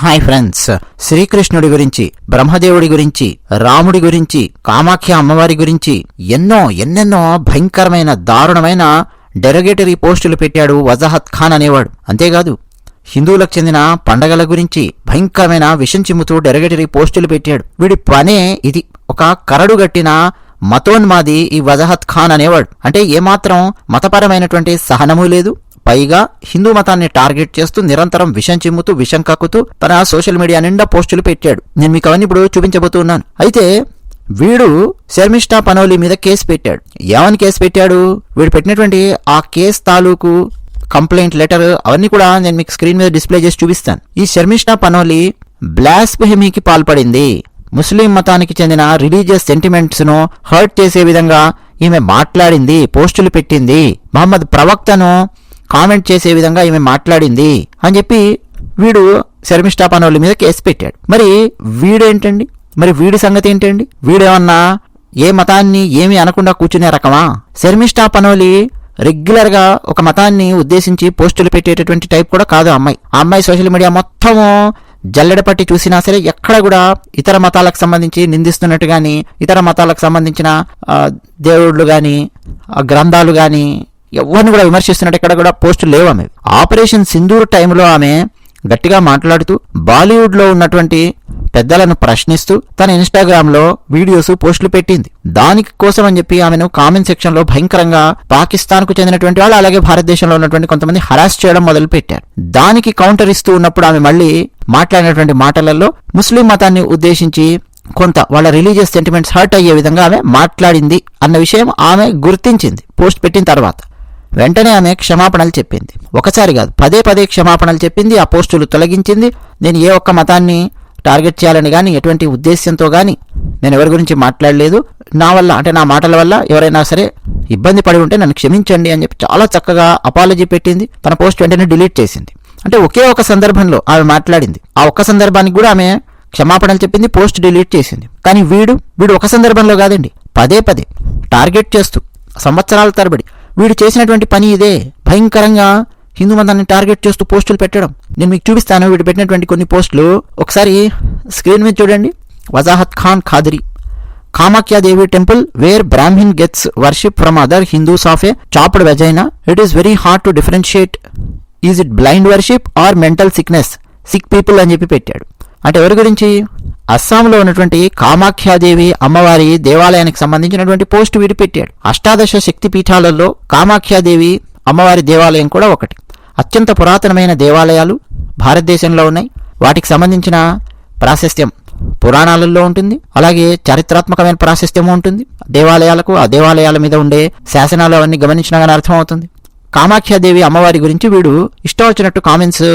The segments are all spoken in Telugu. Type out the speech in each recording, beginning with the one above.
Hi friends. శ్రీకృష్ణుడి గురించి బ్రహ్మదేవుడి గురించి రాముడి గురించి కామాఖ్య అమ్మవారి గురించి ఎన్నో ఎన్నెన్నో భయంకరమైన దారుణమైన డెరగేటరీ పోస్టులు పెట్టాడు వజహత్ ఖాన్ అనేవాడు. అంతేకాదు హిందువులకు చెందిన పండగల గురించి భయంకరమైన విషం చిమ్ముతూ డెరగేటరీ పోస్టులు పెట్టాడు. వీడి పనే ఇది. ఒక కరడు గట్టిన మతోన్మాది ఈ వజహత్ ఖాన్ అనేవాడు. అంటే ఏమాత్రం మతపరమైనటువంటి సహనము లేదు పైగా హిందూ మతాన్ని టార్గెట్ చేస్తూ నిరంతరం విషం చిమ్ముతూ విషం కక్కుతూ తన సోషల్ మీడియా నిండా పోస్టులు పెట్టాడు. నేను మీకు అవన్నీ ఇప్పుడు చూపించబోతున్నాను. అయితే వీడు శర్మిష్ఠా పనోలి మీద కేసు పెట్టాడు. ఏమని కేసు పెట్టాడు? వీడు పెట్టినటువంటి ఆ కేసు తాలూకు కంప్లైంట్ లెటర్ అవన్నీ కూడా నేను మీకు స్క్రీన్ మీద డిస్ప్లే చేసి చూపిస్తాను. ఈ శర్మిష్ఠా పనోలి బ్లాస్బెహమీకి పాల్పడింది. ముస్లిం మతానికి చెందిన రిలీజియస్ సెంటిమెంట్స్ను హర్ట్ చేసే విధంగా ఈమె మాట్లాడింది పోస్టులు పెట్టింది. మహమ్మద్ ప్రవక్తను కామెంట్ చేసే విధంగా ఈమె మాట్లాడింది అని చెప్పి వీడు శర్మిష్ఠా పనోలి మీద కేసు పెట్టాడు. మరి వీడేంటండి? మరి వీడి సంగతి ఏంటండి? వీడేమన్నా ఏ మతాన్ని ఏమీ అనకుండా కూర్చునే రకమా? శర్మిష్ఠా పనోలి రెగ్యులర్గా ఒక మతాన్ని ఉద్దేశించి పోస్టులు పెట్టేటటువంటి టైప్ కూడా కాదు అమ్మాయి. ఆ అమ్మాయి సోషల్ మీడియా మొత్తము జల్లెడ పట్టి చూసినా సరే ఎక్కడ కూడా ఇతర మతాలకు సంబంధించి నిందిస్తున్నట్టు కానీ ఇతర మతాలకు సంబంధించిన దేవుళ్ళు కానీ గ్రంథాలు కానీ ఎవరిని కూడా విమర్శిస్తున్నట్టు ఎక్కడ కూడా పోస్టులు లేవు ఆమె. ఆపరేషన్ సింధూర్ టైంలో ఆమె గట్టిగా మాట్లాడుతూ బాలీవుడ్లో ఉన్నటువంటి పెద్దలను ప్రశ్నిస్తూ తన ఇన్స్టాగ్రామ్లో వీడియోస్ పోస్టులు పెట్టింది. దానికి కోసం అని చెప్పి ఆమెను కామెంట్ సెక్షన్లో భయంకరంగా పాకిస్తాన్కు చెందినటువంటి వాళ్ళు అలాగే భారతదేశంలో ఉన్నటువంటి కొంతమంది హరాస్ చేయడం మొదలుపెట్టారు. దానికి కౌంటర్ ఇస్తూ ఉన్నప్పుడు ఆమె మళ్ళీ మాట్లాడినటువంటి మాటలలో ముస్లిం మతాన్ని ఉద్దేశించి కొంత వాళ్ళ రిలీజియస్ సెంటిమెంట్స్ హర్ట్ అయ్యే విధంగా ఆమె మాట్లాడింది అన్న విషయం ఆమె గుర్తించింది పోస్ట్ పెట్టిన తర్వాత. వెంటనే ఆమె క్షమాపణలు చెప్పింది. ఒకసారి కాదు పదే పదే క్షమాపణలు చెప్పింది ఆ పోస్టులు తొలగించింది. నేను ఏ ఒక్క మతాన్ని టార్గెట్ చేయాలని కానీ ఎటువంటి ఉద్దేశ్యంతో కానీ నేను ఎవరి గురించి మాట్లాడలేదు. నా వల్ల అంటే నా మాటల వల్ల ఎవరైనా సరే ఇబ్బంది పడి ఉంటే నన్ను క్షమించండి అని చెప్పి చాలా చక్కగా అపాలజీ పెట్టింది. తన పోస్ట్ వెంటనే డిలీట్ చేసింది. అంటే ఒకే ఒక సందర్భంలో ఆమె మాట్లాడింది. ఆ ఒక్క సందర్భానికి కూడా ఆమె క్షమాపణలు చెప్పింది పోస్ట్ డిలీట్ చేసింది. కానీ వీడు వీడు ఒక సందర్భంలో కాదండి పదే పదే టార్గెట్ చేస్తూ సంవత్సరాల తరబడి వీడు చేసినటువంటి పని ఇదే. భయంకరంగా హిందూ మతాన్ని టార్గెట్ చేస్తూ పోస్టులు పెట్టడం. నేను మీకు చూపిస్తాను వీడు పెట్టినటువంటి కొన్ని పోస్టులు. ఒకసారి స్క్రీన్ మీద చూడండి. Wajahat Khan Qadri. Kamakhya Devi temple where brahmin gets worship from other Hindus of a chopped vagina. It is very hard to differentiate. Is it blind worship or mental sickness? Sick people అని చెప్పి పెట్టాడు. అంటే ఎవరి గురించి? అస్సాంలో ఉన్నటువంటి కామాఖ్యాదేవి అమ్మవారి దేవాలయానికి సంబంధించినటువంటి పోస్ట్ విడిపెట్టాడు. అష్టాదశ శక్తి పీఠాలలో కామాఖ్యాదేవి అమ్మవారి దేవాలయం కూడా ఒకటి. అత్యంత పురాతనమైన దేవాలయాలు భారతదేశంలో ఉన్నాయి. వాటికి సంబంధించిన ప్రాశస్త్యం పురాణాలలో ఉంటుంది. అలాగే చారిత్రాత్మకమైన ప్రాశస్త్యం ఉంటుంది. దేవాలయాలకు ఆ దేవాలయాల మీద ఉండే శాసనాలు అవన్నీ గమనించినా కానీ అర్థమవుతుంది. కామాఖ్యాదేవి అమ్మవారి గురించి వీడు ఇష్టం వచ్చినట్టు కామెంట్స్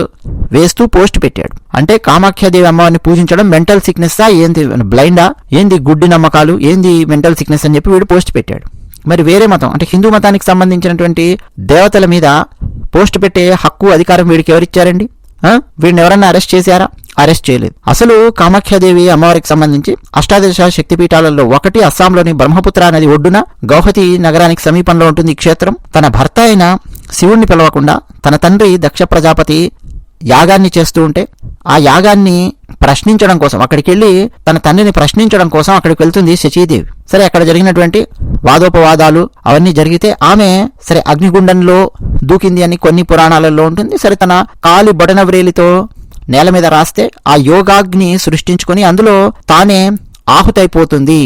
వేస్తూ పోస్ట్ పెట్టాడు. అంటే కామాఖ్యాదేవి అమ్మవారిని పూజించడం మెంటల్ సిక్నెస్ ఏంది బ్లైండా? ఏంది గుడ్డి నమ్మకాలు? ఏంది మెంటల్ సిక్నెస్ అని చెప్పి వీడు పోస్ట్ పెట్టాడు. మరి వేరే మతం అంటే హిందూ మతానికి సంబంధించినటువంటి దేవతల మీద పోస్ట్ పెట్టే హక్కు అధికారం వీడికి ఎవరిచ్చారండి? వీడిని ఎవరన్నా అరెస్ట్ చేశారా? అరెస్ట్ చేయలేదు. అసలు కామాఖ్యాదేవి అమ్మవారికి సంబంధించి అష్టాదశ శక్తిపీఠాలలో ఒకటి అస్సాంలోని బ్రహ్మపుత్ర నది ఒడ్డున గౌహతి నగరానికి సమీపంలో ఉంటుంది ఈ క్షేత్రం. తన భర్త అయిన శివుణ్ణి పిలవకుండా తన తండ్రి దక్ష ప్రజాపతి యాగాన్ని చేస్తూ ఉంటే ఆ యాగాన్ని ప్రశ్నించడం కోసం అక్కడికి వెళ్ళి తన తండ్రిని ప్రశ్నించడం కోసం అక్కడికి వెళ్తుంది శచీదేవి. సరే అక్కడ జరిగినటువంటి వాదోపవాదాలు అవన్నీ జరిగితే ఆమె సరే అగ్నిగుండంలో దూకింది అని కొన్ని పురాణాలలో ఉంటుంది. సరే తన కాలి బటనవ్రేలితో నేల మీద రాస్తే ఆ యోగాగ్ని సృష్టించుకొని అందులో తానే ఆహుతైపోతుంది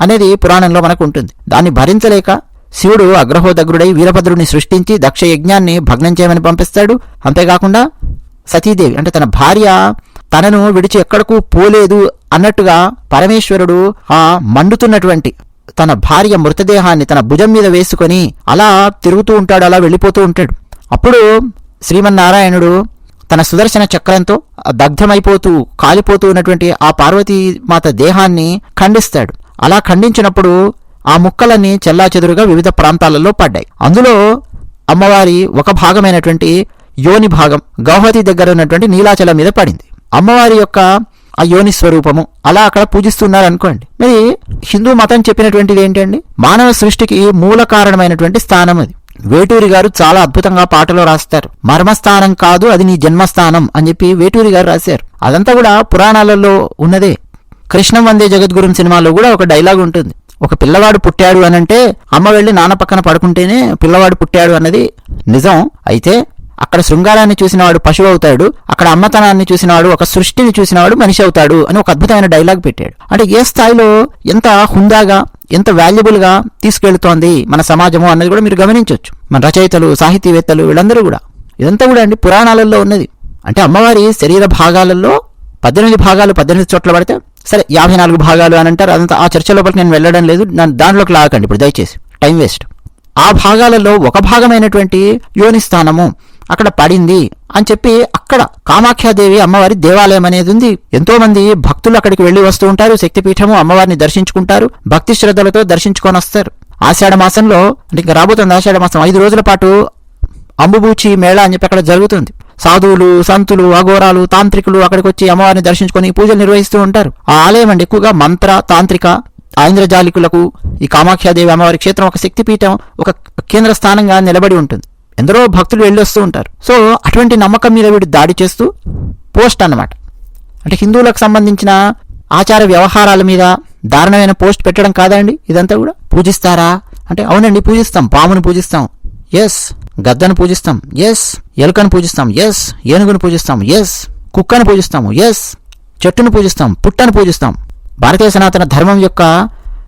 అనేది పురాణంలో మనకు ఉంటుంది దాన్ని భరించలేక శివుడు అగ్రహోదగ్రుడై వీరభద్రుడిని సృష్టించి దక్ష యజ్ఞాన్ని భగ్నం చేయమని పంపిస్తాడు. అంతేకాకుండా సతీదేవి అంటే తన భార్య తనను విడిచి ఎక్కడకు పోలేదు అన్నట్టుగా పరమేశ్వరుడు ఆ మండుతున్నటువంటి తన భార్య మృతదేహాన్ని తన భుజం మీద వేసుకొని అలా తిరుగుతూ ఉంటాడు అలా వెళ్ళిపోతూ ఉంటాడు. అప్పుడు శ్రీమన్నారాయణుడు తన సుదర్శన చక్రంతో దగ్ధమైపోతూ కాలిపోతూ ఉన్నటువంటి ఆ పార్వతీమాత దేహాన్ని ఖండిస్తాడు. అలా ఖండించినప్పుడు ఆ ముక్కలన్నీ చెల్లాచెదురుగా వివిధ ప్రాంతాలలో పడ్డాయి. అందులో అమ్మవారి ఒక భాగమైనటువంటి యోని భాగం గౌహతి దగ్గర ఉన్నటువంటి నీలాచలం మీద పడింది. అమ్మవారి యొక్క ఆ యోని స్వరూపము అలా అక్కడ పూజిస్తున్నారు అనుకోండి మరి హిందూ మతం చెప్పినటువంటిది ఏంటండి? మానవ సృష్టికి మూల కారణమైనటువంటి స్థానం అది. వేటూరి గారు చాలా అద్భుతంగా పాటలో రాస్తారు. మర్మస్థానం కాదు అది నీ జన్మస్థానం అని చెప్పి వేటూరి గారు రాశారు. అదంతా కూడా పురాణాలలో ఉన్నదే. కృష్ణం వందే జగద్గురుం సినిమాలో కూడా ఒక డైలాగ్ ఉంటుంది. ఒక పిల్లవాడు పుట్టాడు అనంటే అమ్మ వెళ్ళి నాన్న పక్కన పడుకుంటేనే పిల్లవాడు పుట్టాడు అన్నది నిజం. అయితే అక్కడ శృంగారాన్ని చూసినవాడు పశువు అవుతాడు అక్కడ అమ్మతనాన్ని చూసినవాడు ఒక సృష్టిని చూసినవాడు మనిషి అవుతాడు అని ఒక అద్భుతమైన డైలాగ్ పెట్టాడు. అంటే ఏ స్థాయిలో ఎంత హుందాగా ఎంత వాల్యుబుల్గా తీసుకెళ్తోంది మన సమాజము అన్నది కూడా మీరు గమనించవచ్చు మన రచయితలు సాహితీవేత్తలు వీళ్ళందరూ కూడా. ఇదంతా కూడా అండి పురాణాలలో ఉన్నది. అంటే అమ్మవారి శరీర భాగాలలో పద్దెనిమిది భాగాలు పద్దెనిమిది చోట్ల పడితే సరే యాభై నాలుగు భాగాలు అని అంటారు. అదంతా ఆ చర్చ లోపలికి నేను వెళ్ళడం లేదు. నన్ను దాంట్లోకి లాగకండి ఇప్పుడు దయచేసి. Time waste. ఆ భాగాలలో ఒక భాగమైనటువంటి యోని స్థానము అక్కడ పడింది అని చెప్పి అక్కడ కామాఖ్యాదేవి అమ్మవారి దేవాలయం అనేది ఉంది. ఎంతో మంది భక్తులు అక్కడికి వెళ్ళి వస్తూ ఉంటారు. శక్తిపీఠము అమ్మవారిని దర్శించుకుంటారు. భక్తి శ్రద్ధలతో దర్శించుకొని వస్తారు. ఆషాఢ మాసంలో అంటే ఇంకా రాబోతుంది ఆషాఢ మాసం. ఐదు రోజుల పాటు అంబుబూచి మేళ అని చెప్పి అక్కడ జరుగుతుంది. సాధువులు సంతులు అఘోరాలు తాంత్రికులు అక్కడికి వచ్చి అమ్మవారిని దర్శించుకొని పూజలు నిర్వహిస్తూ ఉంటారు. ఆ ఆలయం అండి ఎక్కువగా మంత్ర తాంత్రిక ఆంధ్రజాలికులకు ఈ కామాఖ్యాదేవి అమ్మవారి క్షేత్రం ఒక శక్తిపీఠం ఒక కేంద్ర స్థానంగా నిలబడి ఉంటుంది. ఎందరో భక్తులు వెళ్ళొస్తూ ఉంటారు. సో అటువంటి నమ్మకం మీద వీడు దాడి చేస్తూ పోస్ట్ అన్నమాట. అంటే హిందువులకు సంబంధించిన ఆచార వ్యవహారాల మీద దారుణమైన పోస్ట్ పెట్టడం కాదండి ఇదంతా కూడా. పూజిస్తారా? అంటే అవునండి పూజిస్తాం. పామును పూజిస్తాం. ఎస్ గద్దను పూజిస్తాం. ఎస్ ఎలుకను పూజిస్తాం. ఎస్ ఏనుగును పూజిస్తాం. ఎస్ కుక్కను పూజిస్తాము ఎస్ చెట్టును పూజిస్తాం. పుట్టను పూజిస్తాం. భారతీయ సనాతన ధర్మం యొక్క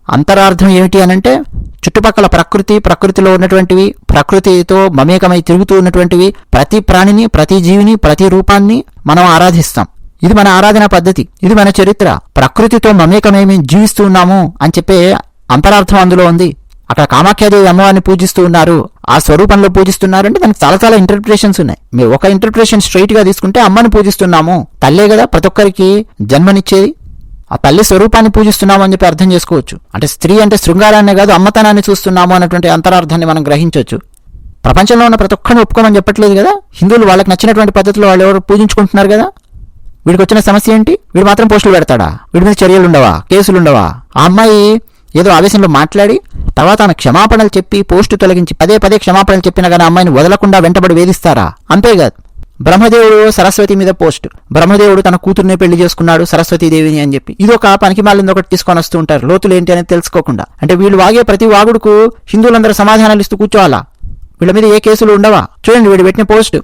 అంతరార్థం ఏమిటి అనంటే చుట్టుపక్కల ప్రకృతి ప్రకృతిలో ఉన్నటువంటివి ప్రకృతితో మమేకమై తిరుగుతూ ఉన్నటువంటివి ప్రతి ప్రాణిని ప్రతి జీవిని ప్రతి రూపాన్ని మనం ఆరాధిస్తాం. ఇది మన ఆరాధన పద్ధతి. ఇది మన చరిత్ర. ప్రకృతితో మమేకమేమి జీవిస్తూ ఉన్నాము అని చెప్పే అంతరార్థం అందులో ఉంది. అక్కడ కామాఖ్యాదేవి అమ్మవారిని పూజిస్తూ ఉన్నారు. ఆ స్వరూపంలో పూజిస్తున్నారంటే దానికి చాలా చాలా ఇంటర్ప్రిటేషన్స్ ఉన్నాయి. మీరు ఒక ఇంటర్ప్రిటేషన్ స్ట్రైట్గా తీసుకుంటే అమ్మని పూజిస్తున్నాము. తల్లే కదా ప్రతి ఒక్కరికి జన్మనిచ్చేది. ఆ తల్లి స్వరూపాన్ని పూజిస్తున్నాము అని చెప్పి అర్థం చేసుకోవచ్చు. అంటే స్త్రీ అంటే శృంగారాన్ని కాదు అమ్మతనాన్ని చూస్తున్నాము అన్నటువంటి అంతరార్థాన్ని మనం గ్రహించవచ్చు. ప్రపంచంలో ఉన్న ప్రతి ఒక్కరిని ఒప్పుకోమని చెప్పట్లేదు కదా? హిందువులు వాళ్ళకి నచ్చినటువంటి పద్ధతిలో వాళ్ళు ఎవరు పూజించుకుంటున్నారు కదా? వీడికి వచ్చిన సమస్య ఏంటి? వీడు మాత్రం పోస్టులు పెడతాడా? వీడి మీద చర్యలు ఉండవా? కేసులు ఉండవా? ఆ అమ్మాయి ఏదో ఆవేశంలో మాట్లాడి తర్వాత ఆమె క్షమాపణలు చెప్పి పోస్టు తొలగించి పదే పదే క్షమాపణలు చెప్పినా కానీ అమ్మాయిని వదలకుండా వెంటబడి వేధిస్తారా? అంతేకాదు. బ్రహ్మదేవుడు సరస్వతి మీద పోస్ట్. బ్రహ్మదేవుడు తన కూతుర్నే పెళ్ళి చేసుకున్నాడు సరస్వతీదేవిని అని చెప్పి. ఇది ఒక పనికి మాలింది ఒకటి తీసుకొని వస్తూ ఉంటారు. లోతులు ఏంటి అనేది తెలుసుకోకుండా. అంటే వీళ్ళు వాగే ప్రతి వాగుడుకు హిందువులందరూ సమాధానాలు ఇస్తూ కూర్చోవాలా? వీళ్ళ మీద ఏ కేసులు ఉండవా? చూడండి వీడు పెట్టిన post.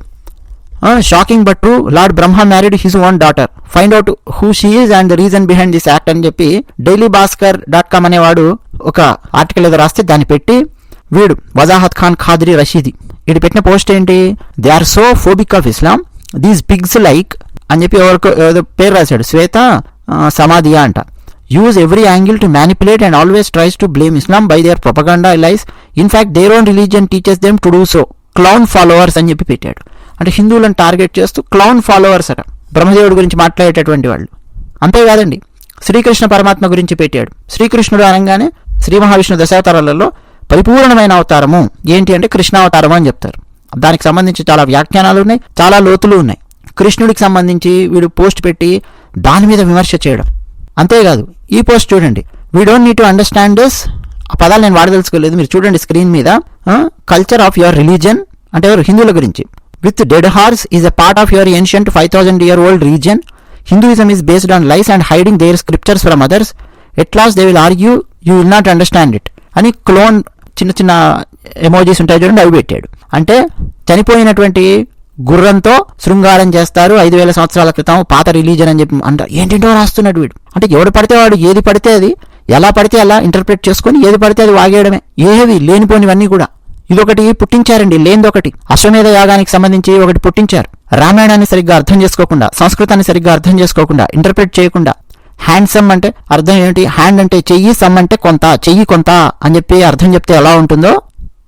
Shocking but true Lord Brahma married his own daughter find out who she is and the reason behind this act అని చెప్పి డైలీ భాస్కర్ డాట్ కామ్ అనేవాడు ఒక ఆర్టికల్ ఏదో రాస్తే దాన్ని పెట్టి వీడు వజాహత్ ఖాన్ ఖాద్రి రషీది. ఇటు పెట్టిన పోస్ట్ ఏంటి? They are so phobic of Islam these pigs like అని చెప్పి ఎవరికో ఏదో పేరు రాశాడు. శ్వేత సమాధియా అంట. Use every angle to manipulate and always tries to blame Islam by their propaganda lies in fact their own religion teachers them to do so clown followers అని చెప్పి పెట్టాడు. అంటే హిందువులను టార్గెట్ చేస్తూ క్లౌన్ ఫాలోవర్స్ అట. బ్రహ్మదేవుడి గురించి మాట్లాడేటటువంటి వాళ్ళు. అంతేకాదండి. శ్రీకృష్ణ పరమాత్మ గురించి పెట్టాడు. శ్రీకృష్ణుడు అనగానే శ్రీ మహావిష్ణు దశావతారాలలో పరిపూర్ణమైన అవతారము. ఏంటి అంటే కృష్ణావతారము అని చెప్తారు. దానికి సంబంధించి చాలా వ్యాఖ్యానాలు ఉన్నాయి చాలా లోతులు ఉన్నాయి. కృష్ణుడికి సంబంధించి వీడు పోస్ట్ పెట్టి దాని మీద విమర్శ చేయడం. అంతేకాదు ఈ పోస్ట్ చూడండి. We don't need to understand this ఆ పదాలు నేను వాడదలుచుకోలేదు మీరు చూడండి స్క్రీన్ మీద. కల్చర్ ఆఫ్ యువర్ రిలీజన్ అంటే ఎవరు? హిందువుల గురించి. With dead horse is a part of your ancient five thousand year old reason Hinduism is based on life and hiding their scriptures from others at last they will argue you will not understand it అని క్లోన్ చిన్న చిన్న ఎమోజీస్ ఉంటాయి చూడండి అవి పెట్టాడు. అంటే చనిపోయినటువంటి గుర్రంతో శృంగారం చేస్తారు ఐదు వేల సంవత్సరాల క్రితం పాత రిలీజన్ అని చెప్పి అంట ఏంటంటో రాస్తున్నాడు వీడు. అంటే ఎవడు పడితే వాడు ఏది పడితే అది ఎలా పడితే అలా ఇంటర్ప్రిట్ చేసుకొని ఏది పడితే అది వాగేయడమే. ఏవి లేనిపోనివన్నీ కూడా. ఇదొకటి పుట్టించారండి లేనిదొకటి అశ్వమేధ యాగానికి సంబంధించి ఒకటి పుట్టించారు. రామాయణాన్ని సరిగ్గా అర్థం చేసుకోకుండా సంస్కృతాన్ని సరిగ్గా అర్థం చేసుకోకుండా ఇంటర్ప్రిట్ చేయకుండా హ్యాండ్సమ్ అంటే అర్థం ఏంటి హ్యాండ్ అంటే చెయ్యి సమ్ అంటే కొంత చెయ్యి కొంత అని చెప్పి అర్థం చెప్తే ఎలా ఉంటుందో?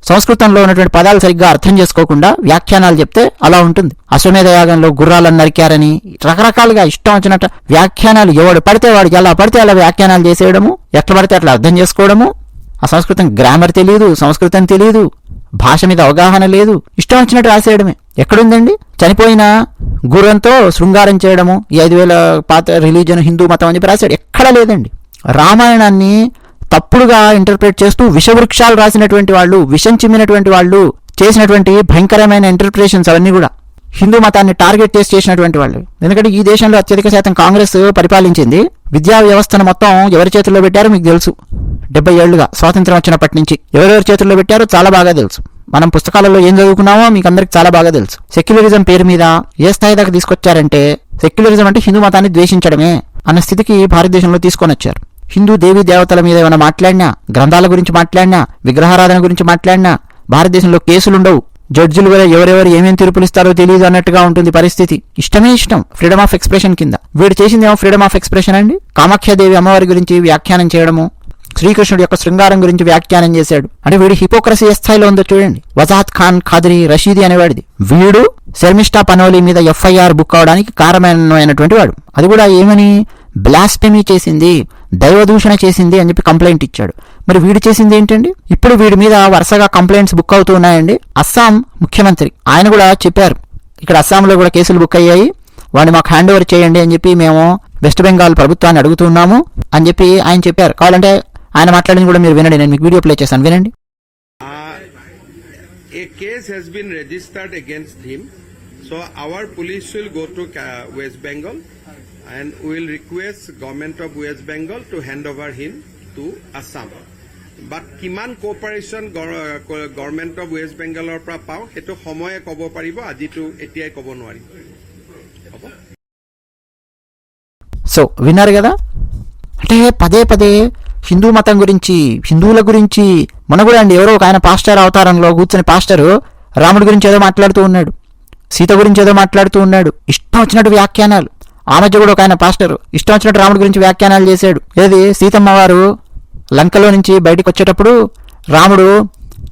సంస్కృతంలో ఉన్నటువంటి పదాలు సరిగ్గా అర్థం చేసుకోకుండా వ్యాఖ్యానాలు చెప్తే అలా ఉంటుంది. అశ్వమేధ యాగంలో గుర్రాలను నరికారని రకరకాలుగా ఇష్టం వచ్చినట్టు వ్యాఖ్యానాలు ఎవడు పడితే వాడికి ఎలా పడితే అలా వ్యాఖ్యానాలు చేసేయడము ఎట్లా పడితే అట్లా అర్థం చేసుకోవడము. ఆ సంస్కృతం గ్రామర్ తెలియదు సంస్కృతం తెలియదు భాష మీద అవగాహన లేదు ఇష్టం వచ్చినట్టు రాసేయడమే. ఎక్కడుందండి? చనిపోయిన గురంతో శృంగారం చేయడము ఈ ఐదు వేల పాత రిలీజన్ హిందూ మతం అని చెప్పి రాశాడు. ఎక్కడా లేదండి. రామాయణాన్ని తప్పుడుగా ఇంటర్ప్రిట్ చేస్తూ విషవృక్షాలు రాసినటువంటి వాళ్ళు విషం చిమ్మినటువంటి వాళ్ళు చేసినటువంటి భయంకరమైన ఇంటర్ప్రిటేషన్స్ అవన్నీ కూడా హిందూ మతాన్ని టార్గెట్ చేసి చేసినటువంటి వాళ్ళు. ఎందుకంటే ఈ దేశంలో అత్యధిక శాతం కాంగ్రెస్ పరిపాలించింది. విద్యా వ్యవస్థను మొత్తం ఎవరి చేతుల్లో పెట్టారో మీకు తెలుసు. డెబ్బై ఏళ్ళుగా స్వాతంత్రం వచ్చినప్పటి నుంచి ఎవరెవరి చేతుల్లో పెట్టారో చాలా బాగా తెలుసు. మనం పుస్తకాలలో ఏం చదువుకున్నామో మీకు అందరికి చాలా బాగా తెలుసు. సెక్యులరిజం పేరు మీద ఏ స్థాయి దాకా తీసుకొచ్చారంటే సెక్యులరిజం అంటే హిందూ మతాన్ని ద్వేషించడమే అన్న స్థితికి భారతదేశంలో తీసుకొని వచ్చారు. హిందూ దేవీ దేవతల మీద ఏమైనా మాట్లాడినా గ్రంథాల గురించి మాట్లాడినా విగ్రహారాధన గురించి మాట్లాడినా భారతదేశంలో కేసులుండవు. జడ్జిలు కూడా ఎవరెవరు ఏమేం తీర్పులు ఇస్తారో తెలియదు అన్నట్టుగా ఉంటుంది పరిస్థితి. ఇష్టమే ఇష్టం ఫ్రీడమ్ ఆఫ్ ఎక్స్ప్రెషన్ కింద. వీడు చేసింది ఏమో ఫ్రీడమ్ ఆఫ్ ఎక్స్ప్రెషన్ అండి? కామాఖ్యాదేవి అమ్మవారి గురించి వ్యాఖ్యానం చేయడము శ్రీకృష్ణుడి యొక్క శృంగారం గురించి వ్యాఖ్యానం చేశాడు. అంటే వీడు హిపోక్రసీ ఏ స్థాయిలో ఉందో చూడండి. వజాద్ ఖాన్ ఖాదరి రషీది అనేవాడిది. వీడు శర్మిష్ఠా పనోలి మీద ఎఫ్ఐఆర్ బుక్ అవడానికి కారణమైనటువంటి వాడు. అది కూడా ఏమని? బ్లాస్పెమీ చేసింది దైవదూషణ చేసింది అని చెప్పి కంప్లైంట్ ఇచ్చాడు. మరి వీడు చేసింది ఏంటండి? ఇప్పుడు వీడి మీద వరుసగా కంప్లైంట్స్ బుక్ అవుతూ ఉన్నాయండి. అస్సాం ముఖ్యమంత్రి ఆయన కూడా చెప్పారు. ఇక్కడ అస్సాంలో కూడా కేసులు బుక్ అయ్యాయి. వాడిని మాకు హ్యాండ్ ఓవర్ చేయండి అని చెప్పి మేము వెస్ట్ బెంగాల్ ప్రభుత్వాన్ని అడుగుతున్నాము అని చెప్పి ఆయన చెప్పారు. కావాలంటే ఆయన మాట్లాడింది కూడా మీరు వినండి నేను మీకు వీడియో ప్లే చేస్తాను వినండి a case has been registered against him. So our police will go to Ka- West Bengal and we will request government of West Bengal to hand over him to Assam. But কিমান কোঅপাৰেশ্যন গভৰ্ণমেণ্ট অফ ৱেষ্ট বেংগলৰ পৰা পাওঁ সেইটো সময়ে ক'ব পাৰিব আজিতো এতিয়াই ক'ব নোৱাৰিম হ'ব సో విన్నారు కదా అంటే పదే పదే హిందూ మతం గురించి హిందువుల గురించి మన కూడా అండి ఎవరో ఒక ఆయన పాస్టర్ అవతారంలో కూర్చొని పాస్టరు రాముడి గురించి ఏదో మాట్లాడుతూ ఉన్నాడు. సీత గురించి ఏదో మాట్లాడుతూ ఉన్నాడు. ఇష్టం వచ్చినట్టు వ్యాఖ్యానాలు. ఆ మధ్య కూడా ఒక ఆయన పాస్టర్ ఇష్టం వచ్చినట్టు రాముడి గురించి వ్యాఖ్యానాలు చేశాడు. ఏది? సీతమ్మ వారు లంకలో నుంచి బయటికి వచ్చేటప్పుడు రాముడు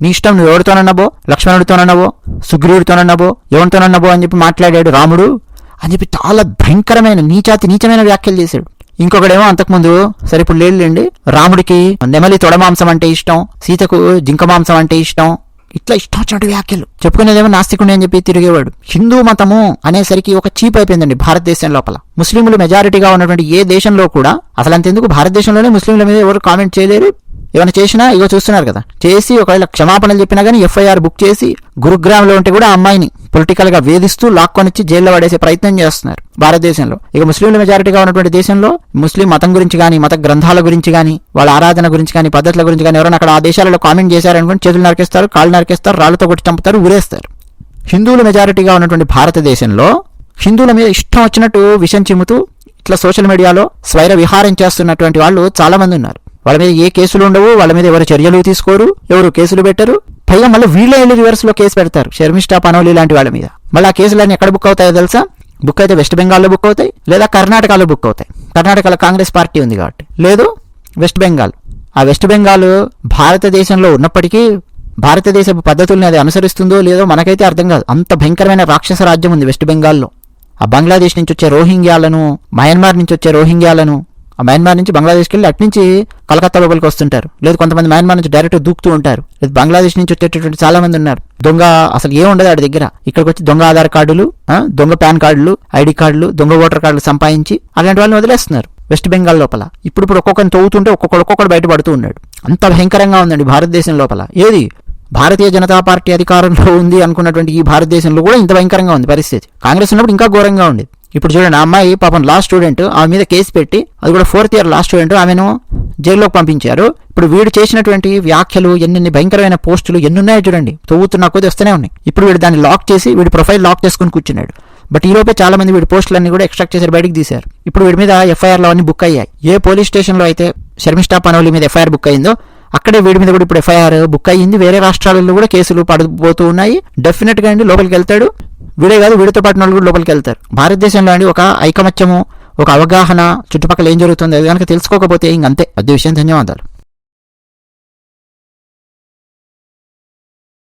నీ ఇష్టం నువ్వు ఎవరితోనన్నాబో? లక్ష్మణుడితోనన్నావో సుగ్రీవుడితోనన్నాబో? ఎవరితోనన్నాబో అని చెప్పి మాట్లాడాడు రాముడు. అని చెప్పి చాలా భయంకరమైన నీచాతి నీచమైన వ్యాఖ్యలు చేశాడు. ఇంకొకడేమో అంతకుముందు సరే ఇప్పుడు లేదులేండి రాముడికి నెమలి తొడమాంసం అంటే ఇష్టం సీతకు జింక మాంసం అంటే ఇష్టం ఇట్లా ఇష్టం వచ్చినట్టు వ్యాఖ్యలు. చెప్పుకునేదేమో నాస్తికుడు అని చెప్పి తిరిగేవాడు. హిందూ మతము అనేసరికి ఒక చీప్ అయిపోయిందండి భారతదేశం లోపల. ముస్లింలు మెజారిటీగా ఉన్నటువంటి ఏ దేశంలో కూడా అసలు అంతెందుకు భారతదేశంలోనే ముస్లింల మీద ఎవరు కామెంట్ చేయలేరు. ఏమైనా చేసినా ఇగో చూస్తున్నారు కదా. చేసి ఒకవేళ క్షమాపణలు చెప్పినా కానీ ఎఫ్ఐఆర్ బుక్ చేసి గురుగ్రామ్లో ఉంటే కూడా అమ్మాయిని పొలిటికల్గా వేధిస్తూ లాక్కొనిచ్చి జైల్లో పడేసే ప్రయత్నం చేస్తున్నారు భారతదేశంలో. ఇక ముస్లింలు మెజారిటీగా ఉన్నటువంటి దేశంలో ముస్లిం మతం గురించి కానీ మత గ్రంథాల గురించి కానీ వాళ్ళ ఆరాధన గురించి కానీ పద్ధతుల గురించి కానీ ఎవరైనా అక్కడ ఆ దేశాలలో కామెంట్ చేశారనుకోండి చేతులు నరికేస్తారు కాళ్ళు నరికేస్తారు రాళ్ళతో కొట్టి చంపుతారు ఊరేస్తారు. హిందువులు మెజారిటీగా ఉన్నటువంటి భారతదేశంలో హిందువుల మీద ఇష్టం వచ్చినట్టు విషం చిమ్ముతూ ఇట్లా సోషల్ మీడియాలో స్వైర విహారం చేస్తున్నటువంటి వాళ్ళు చాలామంది ఉన్నారు. వాళ్ళ మీద ఏ కేసులు ఉండవు వాళ్ళ మీద ఎవరు చర్యలు తీసుకోరు ఎవరు కేసులు పెట్టరు. పైగా మళ్ళీ వీళ్ళే వెళ్ళి రివర్స్లో కేసు పెడతారు. శర్మిష్ఠా పనోలి లాంటి వాళ్ళ మీద. మళ్ళీ ఆ కేసులన్నీ ఎక్కడ బుక్ అవుతాయో తెలుసా? బుక్ అయితే వెస్ట్ బెంగాల్లో బుక్ అవుతాయి లేదా కర్ణాటకలో బుక్ అవుతాయి. కర్ణాటకలో కాంగ్రెస్ పార్టీ ఉంది కాబట్టి. లేదు వెస్ట్ బెంగాల్ ఆ వెస్ట్ బెంగాల్ భారతదేశంలో ఉన్నప్పటికీ భారతదేశపు పద్ధతుల్ని అది అనుసరిస్తుందో లేదో మనకైతే అర్థం కాదు. అంత భయంకరమైన రాక్షస రాజ్యం ఉంది వెస్ట్ బెంగాల్లో ఆ బంగ్లాదేశ్ నుంచి వచ్చే రోహింగ్యాలను మయన్మార్ నుంచి వచ్చే రోహింగ్యాలను ఆ మయన్మార్ నుంచి బంగ్లాదేశ్కి వెళ్ళి అటు నుంచి కలకత్తా లోపలికి వస్తుంటారు. లేదు కొంతమంది మయన్మార్ నుంచి డైరెక్ట్ దూకుతూ ఉంటారు. లేదు బంగ్లాదేశ్ నుంచి వచ్చేటటువంటి చాలా మంది ఉన్నారు. దొంగ అసలు ఏం ఉండదు వాడి దగ్గర. ఇక్కడికి వచ్చి దొంగ ఆధార్ కార్డులు దొంగ పాన్ కార్డులు ఐడి కార్డులు దొంగ ఓటర్ కార్డులు సంపాదించి అలాంటి వాళ్ళని వదిలేస్తున్నారు. వెస్ట్ బెంగాల్ లోపల. ఇప్పుడు ఇప్పుడు ఒక్కొక్కరిని తవ్వుతుంటే ఒక్కొక్కడు ఒక్కొక్కడు బయటపడుతూ ఉన్నాడు. అంత భయంకరంగా ఉందండి భారతదేశం లోపల. ఏది? భారతీయ జనతా పార్టీ అధికారంలో ఉంది అనుకున్నటువంటి ఈ భారతదేశంలో కూడా ఇంత భయంకరంగా ఉంది పరిస్థితి. కాంగ్రెస్ ఉన్నప్పుడు ఇంకా ఘోరంగా ఉండేది ఇప్పుడు చూడండి ఆ అమ్మాయి పాపం లాస్ట్ స్టూడెంట్ ఆమె మీద కేసు పెట్టి అది కూడా ఫోర్త్ ఇయర్ లాస్ట్ స్టూడెంట్ ఆమెను జైల్లోకి పంపించారు. ఇప్పుడు వీడు చేసినటువంటి వ్యాఖ్యలు ఎన్ని భయంకరమైన పోస్టులు ఎన్ని ఉన్నాయో చూడండి. తవ్వుతున్న కొద్ది వస్తూనే ఉన్నాయి. ఇప్పుడు వీడు దాన్ని లాక్ చేసి వీడి ప్రొఫైల్ లాక్ చేసుకుని కూర్చున్నాడు. బట్ ఈ లోపే చాలా మంది వీడి పోస్టులన్నీ కూడా ఎక్స్ట్రాక్ట్ చేసి బయటకు తీశారు. ఇప్పుడు వీడి మీద ఎఫ్ఐఆర్లు అవన్నీ బుక్ అయ్యాయి. ఏ పోలీస్ స్టేషన్లో అయితే శర్మిష్ఠా పనోలి మీద ఎఫ్ఐఆర్ బుక్ అయిందో అక్కడే వీడి మీద కూడా ఇప్పుడు ఎఫ్ఐఆర్ బుక్ అయ్యింది. వేరే రాష్ట్రాలలో కూడా కేసులు పడిపోతూ ఉన్నాయి. డెఫినెట్గా అండి లోపలికి వెళ్తాడు. వీడే కాదు వీడితో పాటు వాళ్ళు కూడా లోపలికి వెళ్తారు. భారతదేశంలో అండి ఒక ఐకమత్యము ఒక అవగాహన చుట్టుపక్కల ఏం జరుగుతుంది అది కనుక తెలుసుకోకపోతే ఇంకంతే. అదే విషయం ధన్యవాదాలు.